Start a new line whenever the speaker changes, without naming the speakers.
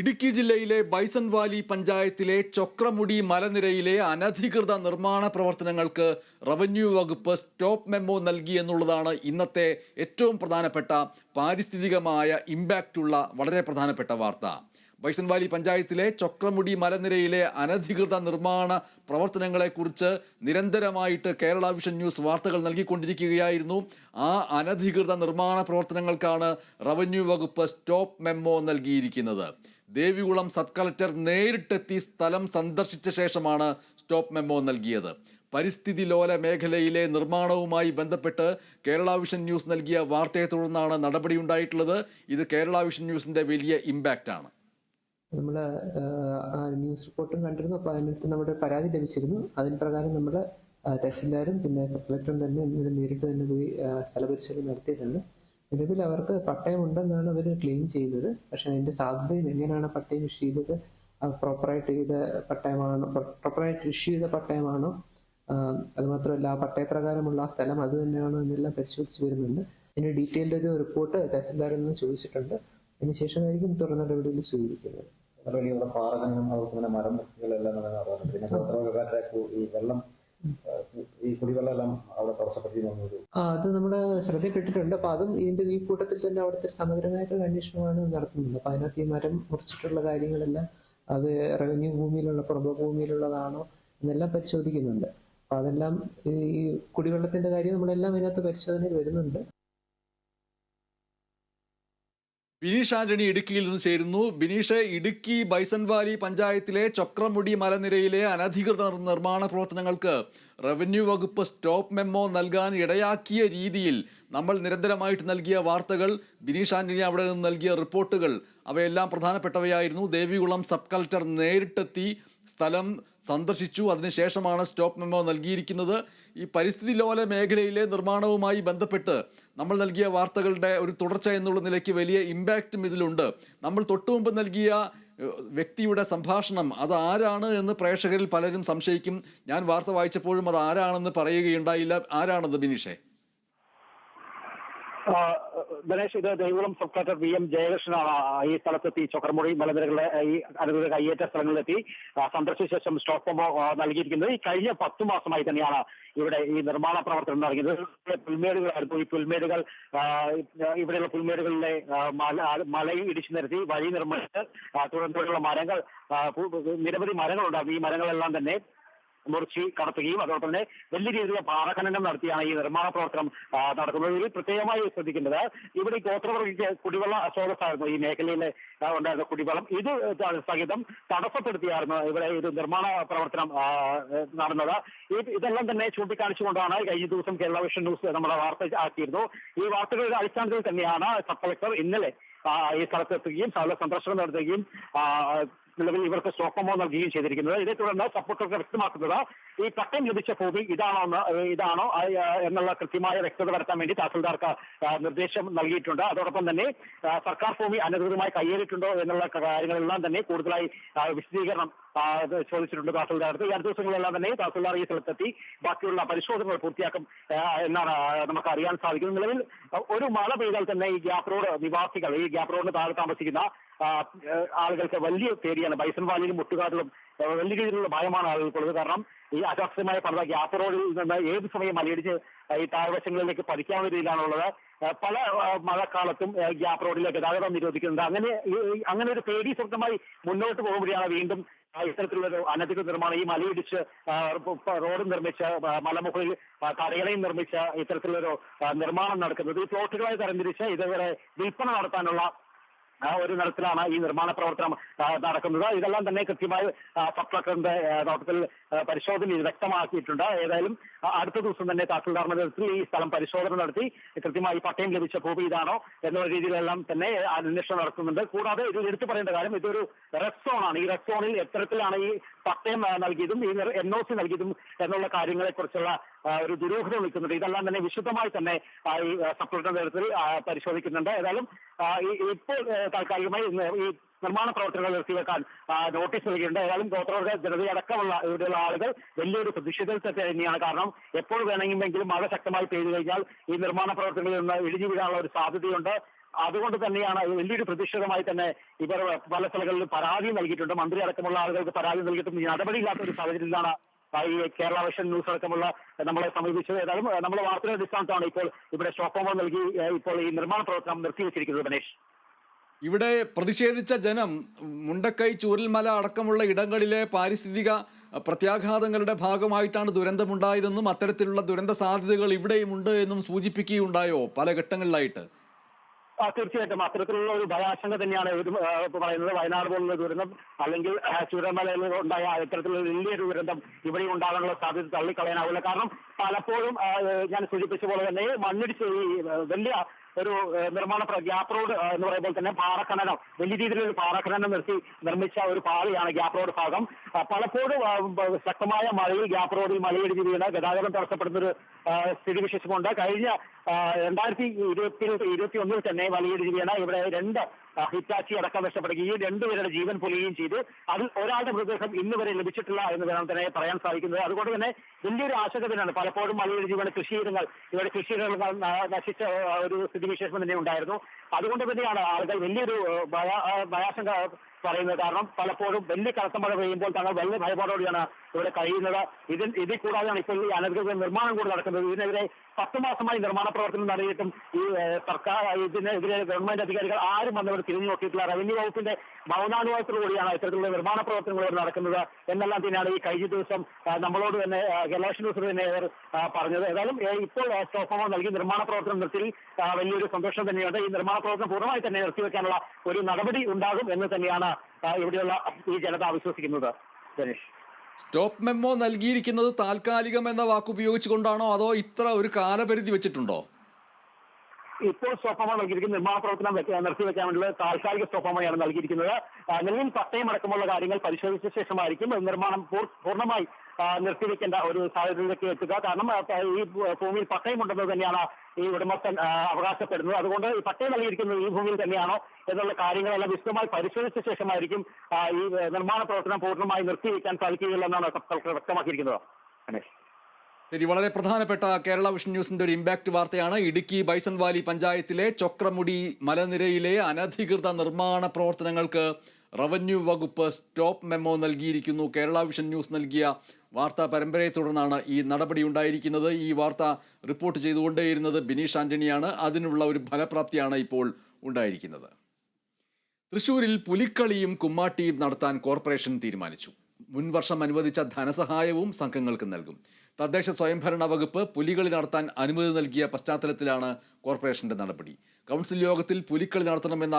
ഇടുക്കി ജില്ലയിലെ bison Valley പഞ്ചായത്തിലെ ചൊക്രമുടി മലനിരയിലെ അനധികൃത നിർമ്മാണ പ്രവർത്തനങ്ങൾക്ക് റവന്യൂ വകുപ്പ് സ്റ്റോപ്പ് മെമ്മോ നൽകി എന്നുള്ളതാണ് ഇന്നത്തെ ഏറ്റവും പ്രധാനപ്പെട്ട പാരിസ്ഥിതികമായ ഇമ്പാക്റ്റുള്ള വളരെ പ്രധാനപ്പെട്ട വാർത്ത. ബൈസൺ വാലി പഞ്ചായത്തിലെ ചൊക്രമുടി മലനിരയിലെ അനധികൃത നിർമ്മാണ പ്രവർത്തനങ്ങളെക്കുറിച്ച് നിരന്തരമായിട്ട് കേരള വിഷൻ ന്യൂസ് വാർത്തകൾ നൽകിക്കൊണ്ടിരിക്കുകയായിരുന്നു. ആ അനധികൃത നിർമ്മാണ പ്രവർത്തനങ്ങൾക്കാണ് റവന്യൂ വകുപ്പ് സ്റ്റോപ്പ് മെമ്മോ നൽകിയിരിക്കുന്നത്. ദേവികുളം സബ് കളക്ടർ നേരിട്ടെത്തി സ്ഥലം സന്ദർശിച്ച ശേഷമാണ് സ്റ്റോപ്പ് മെമ്മോ നൽകിയത്. പരിസ്ഥിതി ലോല മേഖലയിലെ നിർമ്മാണവുമായി ബന്ധപ്പെട്ട് കേരള വിഷൻ ന്യൂസ് നൽകിയ വാർത്തയെ തുടർന്നാണ് നടപടിയുണ്ടായിട്ടുള്ളത്. ഇത് കേരള വിഷൻ ന്യൂസിന്റെ വലിയ ഇമ്പാക്റ്റ് ആണ്.
നമ്മൾ ന്യൂസ് റിപ്പോർട്ടും കണ്ടിരുന്നു. അപ്പോൾ അതിനകത്ത് നമ്മുടെ പരാതി ലഭിച്ചിരുന്നു. അതിന് പ്രകാരം നമ്മൾ തഹസിൽദാരും പിന്നെ സബ് കളക്ടറും തന്നെ ഇവിടെ നേരിട്ട് തന്നെ പോയി സ്ഥലപരിശോധന നടത്തിയതാണ്. നിലവിൽ അവർക്ക് പട്ടയം ഉണ്ടെന്നാണ് അവർ ക്ലെയിം ചെയ്തത്. പക്ഷെ അതിന്റെ സാധ്യതയും എങ്ങനെയാണ് പട്ടയം ഇഷ്യൂ ചെയ്തത്? പ്രോപ്പറായിട്ട് ചെയ്ത പട്ടയമാണോ? പ്രോപ്പറായിട്ട് ഇഷ്യൂ ചെയ്ത പട്ടയമാണോ? അതുമാത്രമല്ല അത് മാത്രമല്ല ആ പട്ടയപ്രകാരമുള്ള ആ സ്ഥലം അത് തന്നെയാണോ എന്നെല്ലാം പരിശോധിച്ച് വരുന്നുണ്ട്. ഇതിന് ഡീറ്റെയിൽഡ് ഒരു റിപ്പോർട്ട് തഹസിൽദാരിൽ നിന്ന് ചോദിച്ചിട്ടുണ്ട്. അതിനുശേഷമായിരിക്കും തുടർ നടപടികൾ സ്വീകരിക്കുന്നത്.
മരം പിന്നെ ഈ വെള്ളം
അത് നമ്മുടെ ശ്രദ്ധയിൽപ്പെട്ടിട്ടുണ്ട്. അപ്പൊ അതും ഇതിന്റെ ഈ കൂട്ടത്തിൽ തന്നെ അവിടുത്തെ സമഗ്രമായിട്ടൊരു അന്വേഷണമാണ് നടത്തുന്നത്. അപ്പൊ അതിനകത്ത് ഈ മരം മുറിച്ചിട്ടുള്ള കാര്യങ്ങളെല്ലാം അത് റവന്യൂ ഭൂമിയിലുള്ള പ്രഭ ഭൂമിയിലുള്ളതാണോ എന്നെല്ലാം പരിശോധിക്കുന്നുണ്ട്. അപ്പൊ അതെല്ലാം ഈ കുടിവെള്ളത്തിന്റെ കാര്യം നമ്മളെല്ലാം അതിനകത്ത് പരിശോധനയിൽ വരുന്നുണ്ട്.
ബിനീഷ് ആന്റണി ഇടുക്കിയിൽ നിന്ന് ചേരുന്നു. ബിനീഷ് ഇടുക്കി ബൈസൺ വാലി പഞ്ചായത്തിലെ ചക്രമുടി മലനിരയിലെ അനധികൃത നിർമ്മാണ പ്രവർത്തനങ്ങൾക്ക് റവന്യൂ വകുപ്പ് സ്റ്റോപ്പ് മെമ്മോ നൽകാൻ ഇടയാക്കിയ രീതിയിൽ നമ്മൾ നിരന്തരമായിട്ട് നൽകിയ വാർത്തകൾ ബിനീഷ് ആന്റണി അവിടെ നിന്ന് നൽകിയ റിപ്പോർട്ടുകൾ അവയെല്ലാം പ്രധാനപ്പെട്ടവയായിരുന്നു. ദേവികുളം സബ് കളക്ടർ നേരിട്ടെത്തി സ്ഥലം സന്ദർശിച്ചു. അതിനുശേഷമാണ് സ്റ്റോപ്പ് മെമ്മോ നൽകിയിരിക്കുന്നത്. ഈ പരിസ്ഥിതി ലോല മേഖലയിലെ നിർമ്മാണവുമായി ബന്ധപ്പെട്ട് നമ്മൾ നൽകിയ വാർത്തകളുടെ ഒരു തുടർച്ച എന്നുള്ള നിലയ്ക്ക് വലിയ ഇമ്പാക്റ്റും ഇതിലുണ്ട്. നമ്മൾ തൊട്ടു മുമ്പ് നൽകിയ വ്യക്തിയുടെ സംഭാഷണം അത് ആരാണ് എന്ന് പ്രേക്ഷകരിൽ പലരും സംശയിക്കും. ഞാൻ വാർത്ത വായിച്ചപ്പോഴും അത് ആരാണെന്ന് പറയുകയുണ്ടായില്ല. ആരാണത് ബിനീഷേ?
ഗണേഷ് ഇത് Devikulam sub collector V M ജയകൃഷ്ണനാണ് ഈ സ്ഥലത്തെത്തി ചൊക്കർമുടി മലനിരകളിലെ ഈ അനുകൂല കയ്യേറ്റ സ്ഥലങ്ങളിലെത്തി സന്ദർശിച്ച ശേഷം സ്റ്റോപ്പ് നൽകിയിരിക്കുന്നത്. ഈ കഴിഞ്ഞ പത്തു മാസമായി തന്നെയാണ് ഇവിടെ ഈ നിർമ്മാണ പ്രവർത്തനം നടക്കുന്നത്. പുൽമേടുകളായിരുന്നു ഈ പുൽമേടുകൾ ഇവിടെയുള്ള പുൽമേടുകളിലെ മല മലയും ഇടിച്ചു നിരത്തി വഴി നിർമ്മിച്ച് തുടർന്നുള്ള മരങ്ങൾ നിരവധി മരങ്ങളുണ്ടാകും ഈ മരങ്ങളെല്ലാം തന്നെ മുറിച്ച് കടത്തുകയും അതോടൊപ്പം തന്നെ വലിയ രീതിയിലുള്ള പാറഖനനം നടത്തിയാണ് ഈ നിർമ്മാണ പ്രവർത്തനം നടക്കുന്നത്. ഇതിൽ പ്രത്യേകമായി ശ്രദ്ധിക്കേണ്ടത് ഇവിടെ ഈ ഗോത്രവർഗിക്ക് കുടിവെള്ള സ്രോതസ്സായിരുന്നു ഈ മേഖലയിലെ ഉണ്ടായിരുന്ന കുടിവെള്ളം. ഇത് സഹിതം തടസ്സപ്പെടുത്തിയായിരുന്നു ഇവിടെ ഇത് നിർമ്മാണ പ്രവർത്തനം നടന്നത്. ഇതെല്ലാം തന്നെ ചൂണ്ടിക്കാണിച്ചുകൊണ്ടാണ് കഴിഞ്ഞ ദിവസം കേരള വിഷൻ ന്യൂസ് നമ്മുടെ വാർത്ത ആക്കിയിരുന്നു. ഈ വാർത്തകളുടെ അടിസ്ഥാനത്തിൽ തന്നെയാണ് സബ് കളക്ടർ ഇന്നലെ ഈ സ്ഥലത്തെത്തുകയും സ്ഥല സന്ദർശനം നടത്തുകയും നിലവിൽ ഇവർക്ക് സ്റ്റോപ്പമോ നൽകുകയും ചെയ്തിരിക്കുന്നത്. ഇതേ തുടർന്ന് സപ്പോർട്ടർക്ക് വ്യക്തമാക്കുന്നത് ഈ പട്ടം ലഭിച്ച ഭൂമി ഇതാണോ ഇതാണോ എന്നുള്ള കൃത്യമായ വ്യക്തത വരുത്താൻ വേണ്ടി തഹസിൽദാർക്ക് നിർദ്ദേശം നൽകിയിട്ടുണ്ട്. അതോടൊപ്പം തന്നെ സർക്കാർ ഭൂമി അനധികൃതമായി കയ്യേറിയിട്ടുണ്ടോ എന്നുള്ള കാര്യങ്ങളെല്ലാം തന്നെ കൂടുതലായി വിശദീകരണം ചോദിച്ചിട്ടുണ്ട് തഹസിൽദാർക്ക് ഈ അടുത്ത ദിവസങ്ങളിലെല്ലാം തന്നെ തഹസിൽദാർ ഈ സ്ഥലത്തെത്തി ബാക്കിയുള്ള പരിശോധനകൾ പൂർത്തിയാക്കും എന്നാണ് നമുക്ക് അറിയാൻ സാധിക്കുന്നത്. നിലവിൽ ഒരു മഴ പെയ്താൽ തന്നെ ഈ ഗ്യാപ് റോഡ് നിവാസികൾ ഈ ഗ്യാപ് റോഡിന് താഴെ താമസിക്കുന്ന ആളുകൾക്ക് വലിയ പേടിയാണ് ബൈസൺ വാലിയിലും മുട്ടുകാട്ടിലും വലിയ രീതിയിലുള്ള ഭയമാണ് ആളുകൾക്കുള്ളത്. കാരണം ഈ അശാസ്ത്രമായ പല ഗ്യാപ്പ് റോഡിൽ നിന്ന് ഏത് സമയം മലയിടിച്ച് ഈ താഴ്വശങ്ങളിലേക്ക് പതിക്കാവുന്ന രീതിയിലാണുള്ളത്. പല മഴക്കാലത്തും ഗ്യാപ് റോഡിലെ ഗതാഗതം നിരോധിക്കുന്നുണ്ട്. അങ്ങനെ അങ്ങനെ ഒരു പേടി സ്വന്തമായി മുന്നോട്ട് പോകുമ്പോഴാണ് വീണ്ടും ഇത്തരത്തിലുള്ള അനധികൃത നിർമ്മാണം. ഈ മലയിടിച്ച് റോഡ് നിർമ്മിച്ച മലമുകളിൽ കടകളെയും ഇത്തരത്തിലുള്ള ഇത്തരത്തിലൊരു നിർമ്മാണം നടക്കുന്നത്. ഈ പ്ലോട്ടുകളായി തരംതിരിച്ച് ഇതുവരെ വിൽപ്പന നടത്താനുള്ള ആ ഒരു തരത്തിലാണ് ഈ നിർമ്മാണ പ്രവർത്തനം നടക്കുന്നത്. ഇതെല്ലാം തന്നെ കൃത്യമായി സബ് കളക്ടറിന്റെ നേതൃത്വത്തിൽ പരിശോധനയിൽ വ്യക്തമാക്കിയിട്ടുണ്ട്. ഏതായാലും അടുത്ത ദിവസം തന്നെ തഹസിൽദാർ നേതൃത്വത്തിൽ ഈ സ്ഥലം പരിശോധന നടത്തി കൃത്യമായി പട്ടയം ലഭിച്ച ഭൂമി ഇതാണോ എന്നുള്ള രീതിയിലെല്ലാം തന്നെ അന്വേഷണം നടക്കുന്നുണ്ട്. കൂടാതെ ഇത് എടുത്തു പറയേണ്ട കാര്യം ഇതൊരു റെഡ് സോൺ ആണ് ഈ റെഡ് സോണിൽ എത്തരത്തിലാണ് ഈ പട്ടയം നൽകിയതും ഈ എൻ ഒ സി നൽകിയതും എന്നുള്ള കാര്യങ്ങളെ കുറിച്ചുള്ള ഒരു ദുരൂഹത വിളിക്കുന്നുണ്ട്. ഇതെല്ലാം തന്നെ വിശുദ്ധമായി തന്നെ ഈ കളക്ടർ നേതൃത്വത്തിൽ പരിശോധിക്കുന്നുണ്ട്. ഏതായാലും ഇപ്പോൾ താൽക്കാലികമായി ഈ നിർമ്മാണ പ്രവർത്തനങ്ങൾ നിർത്തിവെക്കാൻ നോട്ടീസ് നൽകിയിട്ടുണ്ട്. ഏതായാലും ഗോത്രവർഗ ജനതയടക്കമുള്ള ഇവിടെയുള്ള ആളുകൾ വലിയൊരു പ്രതിഷേധത്തിൽ തന്നെയാണ്. കാരണം എപ്പോൾ വേണമെങ്കിലും മഴ ശക്തമായി പെയ്തു കഴിഞ്ഞാൽ ഈ നിർമ്മാണ പ്രവർത്തനങ്ങളിൽ നിന്ന് ഇടിഞ്ഞു വീഴാനുള്ള ഒരു സാധ്യതയുണ്ട്. അതുകൊണ്ട് തന്നെയാണ് വലിയൊരു പ്രതിഷേധമായി തന്നെ ഇവർ പല സ്ഥലങ്ങളിലും പരാതി നൽകിയിട്ടുണ്ട്. മന്ത്രി അടക്കമുള്ള ആളുകൾക്ക് പരാതി നൽകിയിട്ടും നടപടിയില്ലാത്ത ഒരു സാഹചര്യത്തിലാണ് ഈ കേരള വിഷൻ ന്യൂസ് അടക്കമുള്ള നമ്മളെ സമീപിച്ചത്. ഏതായാലും നമ്മുടെ വാർത്തയുടെ അടിസ്ഥാനത്താണ് ഇപ്പോൾ ഇവിടെ ഷോക്കോമോ നൽകി ഇപ്പോൾ ഈ നിർമ്മാണ പ്രവർത്തനം നിർത്തിവെച്ചിരിക്കുന്നത് ഗണേഷ്
ഇവിടെ പ്രതിഷേധിച്ച ജനം മുണ്ടക്കൈ ചൂരൽമല അടക്കമുള്ള ഇടങ്ങളിലെ പാരിസ്ഥിതിക പ്രത്യാഘാതങ്ങളുടെ ഭാഗമായിട്ടാണ് ദുരന്തമുണ്ടായതെന്നും അത്തരത്തിലുള്ള ദുരന്ത സാധ്യതകൾ ഇവിടെയുമുണ്ട് എന്നും സൂചിപ്പിക്കുകയുണ്ടായോ പല ഘട്ടങ്ങളിലായിട്ട്?
തീർച്ചയായിട്ടും. അത്തരത്തിലുള്ള ഒരു ഭയാശങ്ക തന്നെയാണ് പറയുന്നത്. വയനാട് പോലുള്ള ദുരന്തം അല്ലെങ്കിൽ ചുരമലയിൽ ഉണ്ടായ ഇത്തരത്തിലുള്ള വലിയൊരു ദുരന്തം ഇവിടെ ഉണ്ടാകാനുള്ള സാധ്യത തള്ളിക്കളയാനാവില്ല. കാരണം പലപ്പോഴും ഞാൻ സൂചിപ്പിച്ച പോലെ തന്നെ മണ്ണിടിച്ച് ഈ വലിയ ഒരു നിർമ്മാണ ഗ്യാപ് റോഡ് എന്ന് പറയുമ്പോൾ തന്നെ പാറഖനനം വലിയ രീതിയിലൊരു പാറഖനനം നിർത്തി നിർമ്മിച്ച ഒരു പാതയാണ് ഗ്യാപ്പ് റോഡ് ഭാഗം പലപ്പോഴും ശക്തമായ മഴയിൽ ഗ്യാപ്പ് റോഡിൽ മലയിടിഞ്ഞ് വീണ് ഗതാഗതം തടസ്സപ്പെടുന്ന ഒരു സ്ഥിതി വിശേഷമുണ്ട്. കഴിഞ്ഞ രണ്ടായിരത്തി ഇരുപത്തി ഇരുപത്തി ഒന്നിൽ തന്നെ മലയിടിഞ്ഞ് വീണ ഇവിടെ രണ്ട് ഹിറ്റാച്ചി അടക്കം നഷ്ടപ്പെടുകയും രണ്ടുപേരുടെ ജീവൻ പൊലിയുകയും ചെയ്തു അതിൽ ഒരാളുടെ മൃതദേഹം ഇന്ന് വരെ ലഭിച്ചിട്ടില്ല എന്ന് വേണം തന്നെ പറയാൻ സാധിക്കുന്നത്. അതുകൊണ്ട് തന്നെ വലിയൊരു ആശങ്ക തന്നെയാണ്. പലപ്പോഴും മലയുടെ ജീവന കൃഷിയിടങ്ങൾ ഇവരുടെ കൃഷിയിടങ്ങൾ നശിച്ച ഒരു സ്ഥിതിവിശേഷം തന്നെ ഉണ്ടായിരുന്നു. അതുകൊണ്ട് തന്നെയാണ് ആളുകൾ വലിയൊരു ഭയാശങ്ക പറയുന്നത് കാരണം പലപ്പോഴും വലിയ കനത്ത മഴ പെയ്യുമ്പോൾ തങ്ങൾ വലിയ ഭയപ്പാടോടെയാണ് ഇവിടെ കഴിയുന്നത്. ഇതിൽ ഇതിൽ കൂടാതെയാണ് ഇപ്പോൾ ഈ അനധികൃത നിർമ്മാണം കൂടി നടക്കുന്നത്. ഇതിനെതിരെ പത്ത് മാസമായി നിർമ്മാണ പ്രവർത്തനം നടത്തിയിട്ടും ഈ സർക്കാർ ഇതിനെതിരെ ഗവൺമെന്റ് അധികാരികൾ ആരും വന്നവർ തിരിഞ്ഞു നോക്കിയിട്ടില്ല. റവന്യൂ വകുപ്പിന്റെ മൗനാനുഭവത്തിലൂടെയാണ് ഇത്തരത്തിലുള്ള നിർമ്മാണ പ്രവർത്തനങ്ങൾ നടക്കുന്നത്. എന്നെല്ലാം തന്നെയാണ് ഈ കഴിഞ്ഞ ദിവസം നമ്മളോട് തന്നെ ഗലേഷൻ ദിവസം തന്നെ അവർ പറഞ്ഞത്. ഏതായാലും ഇപ്പോൾ സ്റ്റോഫോമോ നൽകി നിർമ്മാണ പ്രവർത്തനം നിർത്തി. വലിയൊരു സന്തോഷം തന്നെയുണ്ട്. ഈ നിർമ്മാണ പ്രവർത്തനം പൂർണമായി തന്നെ നിർത്തിവെക്കാനുള്ള ഒരു നടപടി ഉണ്ടാകും എന്ന് തന്നെയാണ് ഇവിടെയുള്ള ഈ ജനത വിശ്വസിക്കുന്നത് ഗണേഷ്
സ്റ്റോപ്പ് മെമ്മോ നൽകിയിരിക്കുന്നത് താൽക്കാലികം എന്ന വാക്ക് ഉപയോഗിച്ചുകൊണ്ടാണോ അതോ ഇത്ര ഒരു കാലപരിധി വെച്ചിട്ടുണ്ടോ?
ഇപ്പോൾ സ്റ്റോപ്പമോ നൽകിയിരിക്കുന്ന നിർമ്മാണ പ്രവർത്തനം നിർത്തി വെക്കാൻ വേണ്ടിയുള്ള താൽക്കാലിക സ്റ്റോപ്പമോയാണ് നൽകിയിരിക്കുന്നത്. നിലവിൽ പട്ടയം അടക്കമുള്ള കാര്യങ്ങൾ പരിശോധിച്ച ശേഷമായിരിക്കും നിർമ്മാണം പൂർണമായി നിർത്തിവെക്കേണ്ട ഒരു സാഹചര്യത്തിലേക്ക് എത്തുക. കാരണം ഈ ഭൂമിയിൽ പട്ടയമുണ്ടെന്ന് തന്നെയാണ് ഈ ഉടമസ്ഥൻ അവകാശപ്പെടുന്നത്. അതുകൊണ്ട് ഈ പട്ടയം നൽകിയിരിക്കുന്നത് ഈ ഭൂമിയിൽ തന്നെയാണോ എന്നുള്ള കാര്യങ്ങളെല്ലാം വിശദമായി പരിശോധിച്ച ശേഷമായിരിക്കും ഈ നിർമ്മാണ പ്രവർത്തനം പൂർണമായി നിർത്തിവെക്കാൻ സാധിക്കുകയുള്ളൂ എന്നാണ് കളക്ടർ വ്യക്തമാക്കിയിരിക്കുന്നത്
ശരി വളരെ പ്രധാനപ്പെട്ട കേരള വിഷൻ ന്യൂസിന്റെ ഒരു ഇമ്പാക്ട് വാർത്തയാണ്. ഇടുക്കി ബൈസൺ വാലി പഞ്ചായത്തിലെ ചൊക്രമുടി മലനിരയിലെ അനധികൃത നിർമ്മാണ പ്രവർത്തനങ്ങൾക്ക് റവന്യൂ വകുപ്പ് സ്റ്റോപ്പ് മെമ്മോ നൽകിയിരിക്കുന്നു. കേരള വിഷൻ ന്യൂസ് നൽകിയ വാർത്താ പരമ്പരയെ തുടർന്നാണ് ഈ നടപടി ഉണ്ടായിരിക്കുന്നത്. ഈ വാർത്ത റിപ്പോർട്ട് ചെയ്തുകൊണ്ടേയിരുന്നത് ബിനീഷ് ആന്റണിയാണ്. അതിനുള്ള ഒരു ഫലപ്രാപ്തിയാണ് ഇപ്പോൾ ഉണ്ടായിരിക്കുന്നത്. തൃശൂരിൽ പുലിക്കളിയും കുമ്മാട്ടിയും നടത്താൻ കോർപ്പറേഷൻ തീരുമാനിച്ചു. മുൻവർഷം അനുവദിച്ച ധനസഹായവും സംഘങ്ങൾക്ക് നൽകും. തദ്ദേശ സ്വയംഭരണ വകുപ്പ് പുലികളി നടത്താൻ അനുമതി നൽകിയ പശ്ചാത്തലത്തിലാണ് കോർപ്പറേഷന്റെ നടപടി. കൗൺസിൽ യോഗത്തിൽ പുലിക്കളി നടത്തണമെന്ന